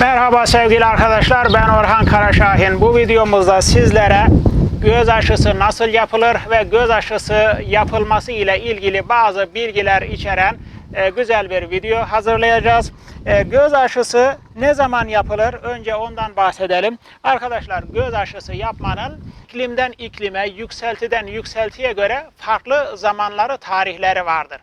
Merhaba sevgili arkadaşlar ben Orhan Karaşahin. Bu videomuzda sizlere göz aşısı nasıl yapılır ve göz aşısı yapılması ile ilgili bazı bilgiler içeren e, güzel bir video hazırlayacağız. E, göz aşısı ne zaman yapılır? Önce ondan bahsedelim. Arkadaşlar göz aşısı yapmanın iklimden iklime, yükseltiden yükseltiye göre farklı zamanları, tarihleri vardır.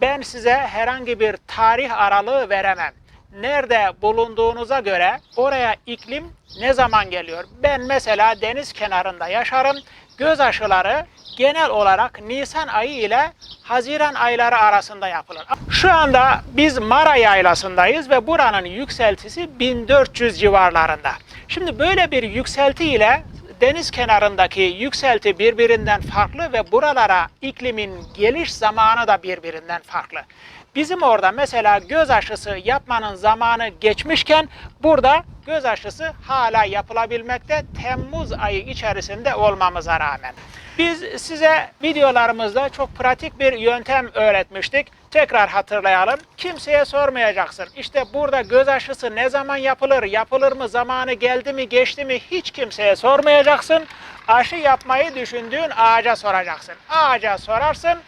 Ben size herhangi bir tarih aralığı veremem nerede bulunduğunuza göre oraya iklim ne zaman geliyor? Ben mesela deniz kenarında yaşarım. Göz aşıları genel olarak Nisan ayı ile Haziran ayları arasında yapılır. Şu anda biz Mara Yaylası'ndayız ve buranın yükseltisi 1400 civarlarında. Şimdi böyle bir yükselti ile deniz kenarındaki yükselti birbirinden farklı ve buralara iklimin geliş zamanı da birbirinden farklı. Bizim orada mesela göz aşısı yapmanın zamanı geçmişken burada göz aşısı hala yapılabilmekte Temmuz ayı içerisinde olmamıza rağmen. Biz size videolarımızda çok pratik bir yöntem öğretmiştik. Tekrar hatırlayalım. Kimseye sormayacaksın. İşte burada göz aşısı ne zaman yapılır? Yapılır mı? Zamanı geldi mi? Geçti mi? Hiç kimseye sormayacaksın. Aşı yapmayı düşündüğün ağaca soracaksın. Ağaca sorarsın.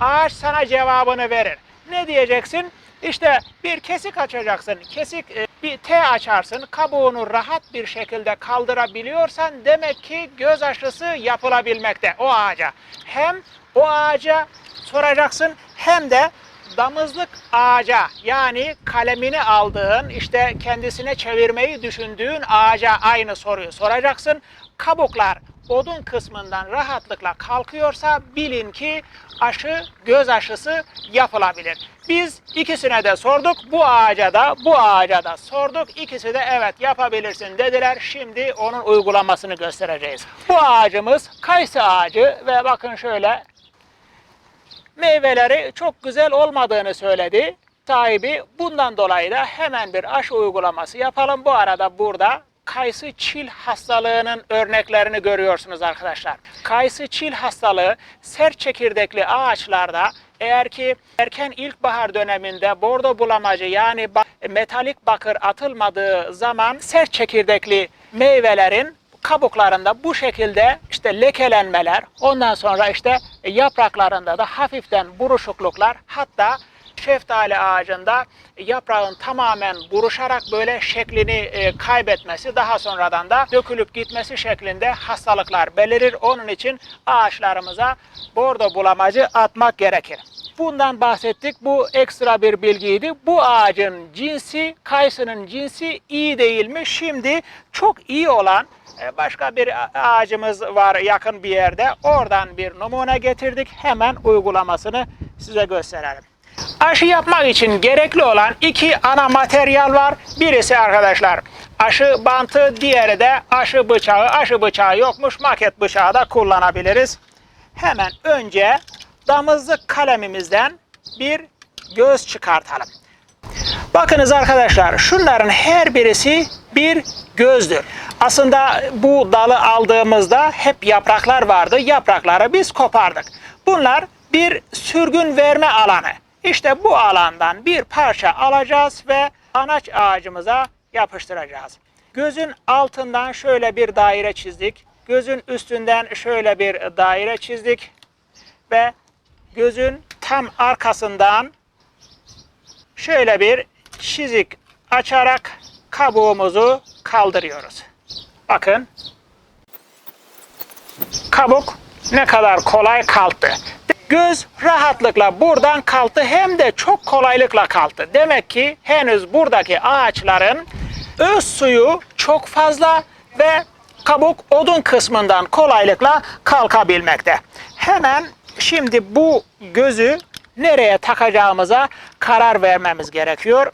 Ağaç sana cevabını verir. Ne diyeceksin? İşte bir kesik açacaksın. Kesik e, bir T açarsın. Kabuğunu rahat bir şekilde kaldırabiliyorsan demek ki göz aşısı yapılabilmekte o ağaca. Hem o ağaca soracaksın hem de damızlık ağaca yani kalemini aldığın işte kendisine çevirmeyi düşündüğün ağaca aynı soruyu soracaksın. Kabuklar odun kısmından rahatlıkla kalkıyorsa bilin ki aşı göz aşısı yapılabilir. Biz ikisine de sorduk. Bu ağaca da bu ağaca da sorduk. İkisi de evet yapabilirsin dediler. Şimdi onun uygulamasını göstereceğiz. Bu ağacımız kayısı ağacı ve bakın şöyle meyveleri çok güzel olmadığını söyledi sahibi. Bundan dolayı da hemen bir aşı uygulaması yapalım. Bu arada burada kayısı çil hastalığının örneklerini görüyorsunuz arkadaşlar. Kayısı çil hastalığı sert çekirdekli ağaçlarda eğer ki erken ilkbahar döneminde bordo bulamacı yani metalik bakır atılmadığı zaman sert çekirdekli meyvelerin kabuklarında bu şekilde işte lekelenmeler, ondan sonra işte yapraklarında da hafiften buruşukluklar, hatta şeftali ağacında yaprağın tamamen buruşarak böyle şeklini e, kaybetmesi, daha sonradan da dökülüp gitmesi şeklinde hastalıklar belirir. Onun için ağaçlarımıza bordo bulamacı atmak gerekir. Bundan bahsettik. Bu ekstra bir bilgiydi. Bu ağacın cinsi, kayısının cinsi iyi değil mi? Şimdi çok iyi olan e, başka bir ağacımız var yakın bir yerde. Oradan bir numune getirdik. Hemen uygulamasını size gösterelim. Aşı yapmak için gerekli olan iki ana materyal var. Birisi arkadaşlar aşı bantı, diğeri de aşı bıçağı. Aşı bıçağı yokmuş, maket bıçağı da kullanabiliriz. Hemen önce damızlık kalemimizden bir göz çıkartalım. Bakınız arkadaşlar şunların her birisi bir gözdür. Aslında bu dalı aldığımızda hep yapraklar vardı. Yaprakları biz kopardık. Bunlar bir sürgün verme alanı. İşte bu alandan bir parça alacağız ve anaç ağacımıza yapıştıracağız. Gözün altından şöyle bir daire çizdik. Gözün üstünden şöyle bir daire çizdik. Ve gözün tam arkasından şöyle bir çizik açarak kabuğumuzu kaldırıyoruz. Bakın. Kabuk ne kadar kolay kalktı. Göz rahatlıkla buradan kalktı hem de çok kolaylıkla kalktı. Demek ki henüz buradaki ağaçların öz suyu çok fazla ve kabuk odun kısmından kolaylıkla kalkabilmekte. Hemen şimdi bu gözü nereye takacağımıza karar vermemiz gerekiyor.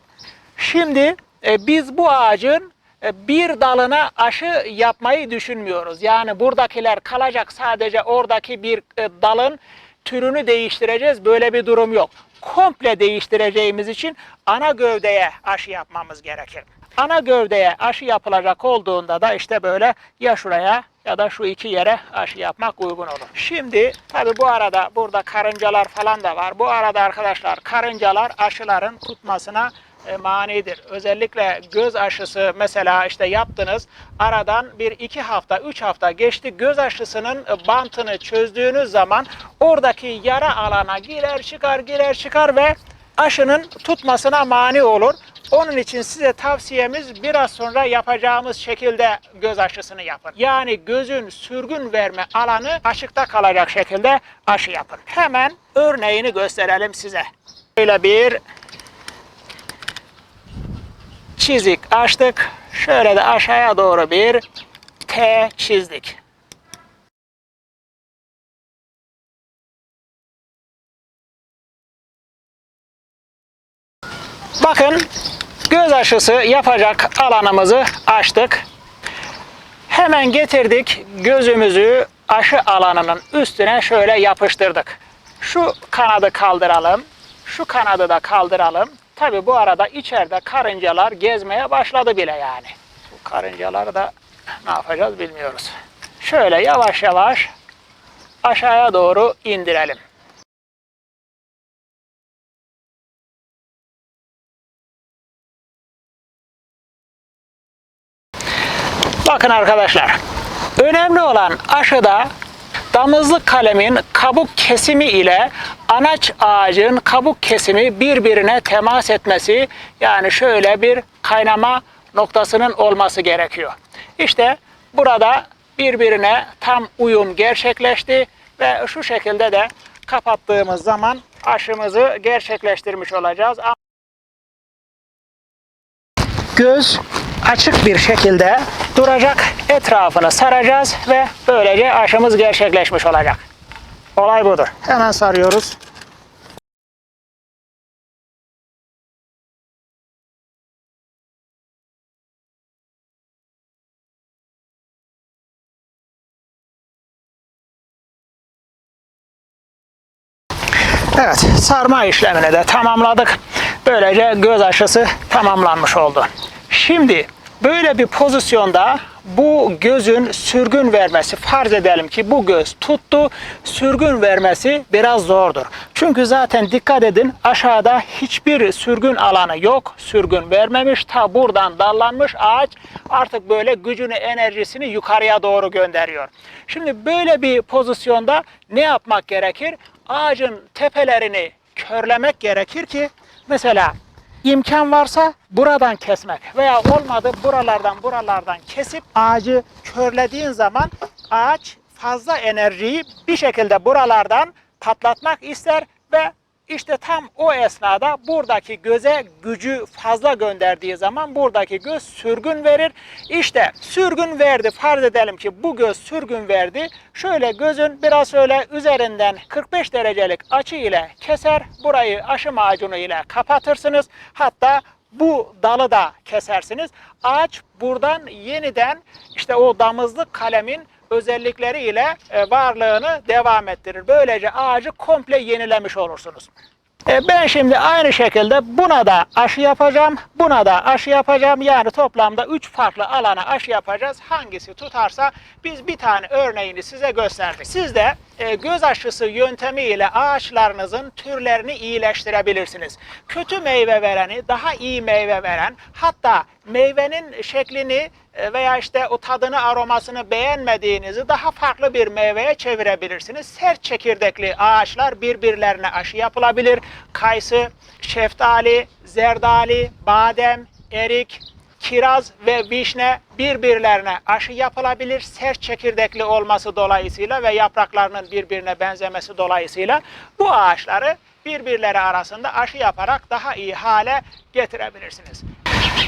Şimdi e, biz bu ağacın e, bir dalına aşı yapmayı düşünmüyoruz. Yani buradakiler kalacak sadece oradaki bir e, dalın türünü değiştireceğiz. Böyle bir durum yok. Komple değiştireceğimiz için ana gövdeye aşı yapmamız gerekir. Ana gövdeye aşı yapılacak olduğunda da işte böyle ya şuraya ya da şu iki yere aşı yapmak uygun olur. Şimdi tabi bu arada burada karıncalar falan da var. Bu arada arkadaşlar karıncalar aşıların tutmasına manidir. Özellikle göz aşısı mesela işte yaptınız. Aradan bir iki hafta, üç hafta geçti. Göz aşısının bantını çözdüğünüz zaman oradaki yara alana girer çıkar girer çıkar ve aşının tutmasına mani olur. Onun için size tavsiyemiz biraz sonra yapacağımız şekilde göz aşısını yapın. Yani gözün sürgün verme alanı açıkta kalacak şekilde aşı yapın. Hemen örneğini gösterelim size. Böyle bir çizik açtık. Şöyle de aşağıya doğru bir T çizdik. Bakın göz aşısı yapacak alanımızı açtık. Hemen getirdik gözümüzü aşı alanının üstüne şöyle yapıştırdık. Şu kanadı kaldıralım. Şu kanadı da kaldıralım. Tabi bu arada içeride karıncalar gezmeye başladı bile yani. Bu karıncaları da ne yapacağız bilmiyoruz. Şöyle yavaş yavaş aşağıya doğru indirelim. Bakın arkadaşlar. Önemli olan aşıda damızlık kalemin kabuk kesimi ile anaç ağacın kabuk kesimi birbirine temas etmesi yani şöyle bir kaynama noktasının olması gerekiyor. İşte burada birbirine tam uyum gerçekleşti ve şu şekilde de kapattığımız zaman aşımızı gerçekleştirmiş olacağız. Göz açık bir şekilde duracak. Etrafını saracağız ve böylece aşımız gerçekleşmiş olacak. Olay budur. Hemen sarıyoruz. Evet, sarma işlemini de tamamladık. Böylece göz aşısı tamamlanmış oldu. Şimdi böyle bir pozisyonda bu gözün sürgün vermesi, farz edelim ki bu göz tuttu, sürgün vermesi biraz zordur. Çünkü zaten dikkat edin aşağıda hiçbir sürgün alanı yok, sürgün vermemiş. Ta buradan dallanmış ağaç artık böyle gücünü, enerjisini yukarıya doğru gönderiyor. Şimdi böyle bir pozisyonda ne yapmak gerekir? Ağacın tepelerini körlemek gerekir ki mesela imkan varsa buradan kesmek veya olmadı buralardan buralardan kesip ağacı körlediğin zaman ağaç fazla enerjiyi bir şekilde buralardan patlatmak ister ve işte tam o esnada buradaki göze gücü fazla gönderdiği zaman buradaki göz sürgün verir. İşte sürgün verdi. Farz edelim ki bu göz sürgün verdi. Şöyle gözün biraz şöyle üzerinden 45 derecelik açı ile keser. Burayı aşı macunu ile kapatırsınız. Hatta bu dalı da kesersiniz. Ağaç buradan yeniden işte o damızlık kalemin özellikleriyle e, varlığını devam ettirir. Böylece ağacı komple yenilemiş olursunuz. E, Ben şimdi aynı şekilde buna da aşı yapacağım, buna da aşı yapacağım. Yani toplamda 3 farklı alana aşı yapacağız. Hangisi tutarsa biz bir tane örneğini size gösterdik. Siz de e, göz aşısı yöntemiyle ağaçlarınızın türlerini iyileştirebilirsiniz. Kötü meyve vereni, daha iyi meyve veren, hatta meyvenin şeklini e, veya işte o tadını aromasını beğenmediğinizi daha farklı bir meyveye çevirebilirsiniz. Sert çekirdekli ağaçlar birbirlerine aşı yapılabilir. Kayısı, şeftali, zerdali, badem, erik, kiraz ve vişne birbirlerine aşı yapılabilir. Sert çekirdekli olması dolayısıyla ve yapraklarının birbirine benzemesi dolayısıyla bu ağaçları birbirleri arasında aşı yaparak daha iyi hale getirebilirsiniz.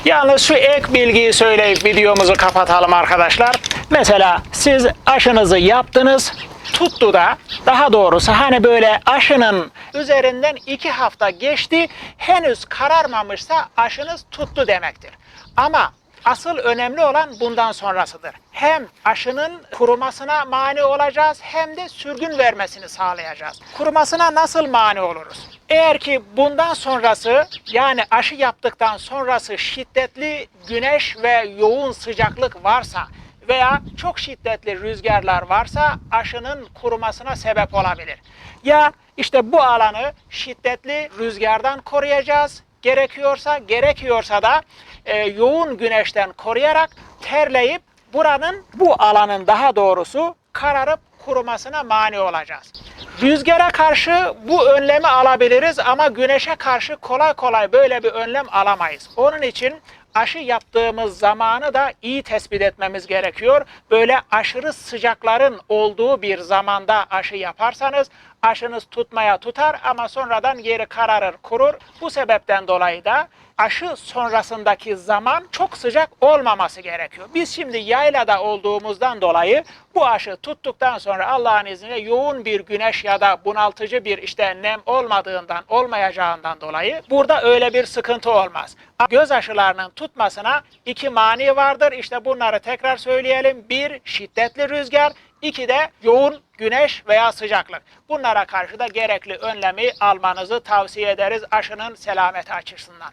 Yalnız şu ek bilgiyi söyleyip videomuzu kapatalım arkadaşlar. Mesela siz aşınızı yaptınız, tuttu da daha doğrusu hani böyle aşının üzerinden iki hafta geçti henüz kararmamışsa aşınız tuttu demektir. Ama asıl önemli olan bundan sonrasıdır. Hem aşının kurumasına mani olacağız hem de sürgün vermesini sağlayacağız. Kurumasına nasıl mani oluruz? Eğer ki bundan sonrası yani aşı yaptıktan sonrası şiddetli güneş ve yoğun sıcaklık varsa veya çok şiddetli rüzgarlar varsa aşının kurumasına sebep olabilir. Ya işte bu alanı şiddetli rüzgardan koruyacağız, gerekiyorsa, gerekiyorsa da e, yoğun güneşten koruyarak terleyip buranın bu alanın daha doğrusu kararıp kurumasına mani olacağız. Rüzgara karşı bu önlemi alabiliriz ama güneşe karşı kolay kolay böyle bir önlem alamayız. Onun için aşı yaptığımız zamanı da iyi tespit etmemiz gerekiyor. Böyle aşırı sıcakların olduğu bir zamanda aşı yaparsanız aşınız tutmaya tutar ama sonradan geri kararır, kurur. Bu sebepten dolayı da aşı sonrasındaki zaman çok sıcak olmaması gerekiyor. Biz şimdi yaylada olduğumuzdan dolayı bu aşı tuttuktan sonra Allah'ın izniyle yoğun bir güneş ya da bunaltıcı bir işte nem olmadığından, olmayacağından dolayı burada öyle bir sıkıntı olmaz. Göz aşılarının tutmasına iki mani vardır. İşte bunları tekrar söyleyelim. Bir, şiddetli rüzgar. İki de yoğun güneş veya sıcaklık. Bunlara karşı da gerekli önlemi almanızı tavsiye ederiz aşının selameti açısından.